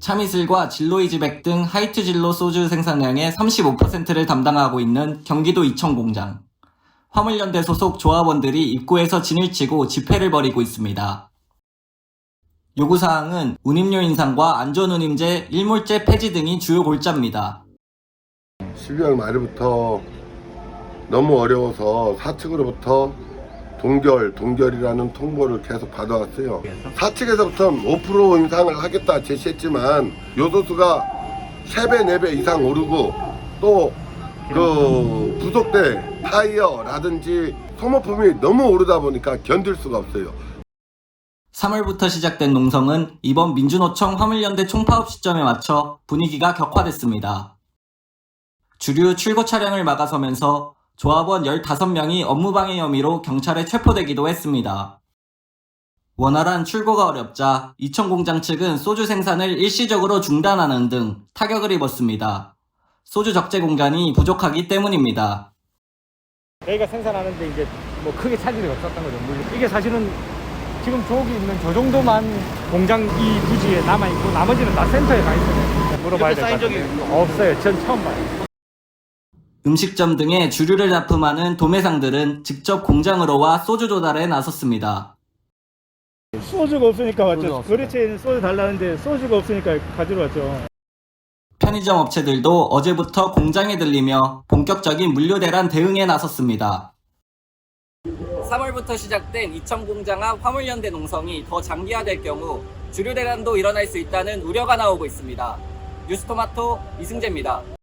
참이슬과 진로이즈백 등 하이트 진로 소주 생산량의 35%를 담당하고 있는 경기도 이천 공장. 화물연대 소속 조합원들이 입구에서 진을 치고 집회를 벌이고 있습니다. 요구사항은 운임료 인상과 안전운임제, 일몰제 폐지 등이 주요 골자입니다. 12월 말부터 너무 어려워서 사측으로부터 동결, 동결이라는 통보를 계속 받아왔어요. 사측에서부터는 5% 인상을 하겠다 제시했지만 요소수가 3배, 4배 이상 오르고 또 그 부속대 타이어라든지 소모품이 너무 오르다 보니까 견딜 수가 없어요. 3월부터 시작된 농성은 이번 민주노총 화물연대 총파업 시점에 맞춰 분위기가 격화됐습니다. 주류 출고 차량을 막아서면서 조합원 15명이 업무방해 혐의로 경찰에 체포되기도 했습니다. 원활한 출고가 어렵자 이천 공장 측은 소주 생산을 일시적으로 중단하는 등 타격을 입었습니다. 소주 적재 공간이 부족하기 때문입니다. 저희가 생산하는데 이제 뭐 크게 차질이 없었던 거죠. 물론 이게 사실은 지금 저기 있는 저 정도만 공장 이 부지에 남아 있고 나머지는 다 센터에 가 있어요. 물어봐야 될것 같아요. 없어요. 전 처음 봐요. 음식점 등의 주류를 납품하는 도매상들은 직접 공장으로 와 소주 조달에 나섰습니다. 소주가 없으니까 왔죠. 소주 없어요. 거래처에는 소주 달라는데 소주가 없으니까 가지러 왔죠. 편의점 업체들도 어제부터 공장에 들리며 본격적인 물류 대란 대응에 나섰습니다. 3월부터 시작된 이천 공장 앞 화물연대 농성이 더 장기화될 경우 주류 대란도 일어날 수 있다는 우려가 나오고 있습니다. 뉴스토마토 이승재입니다.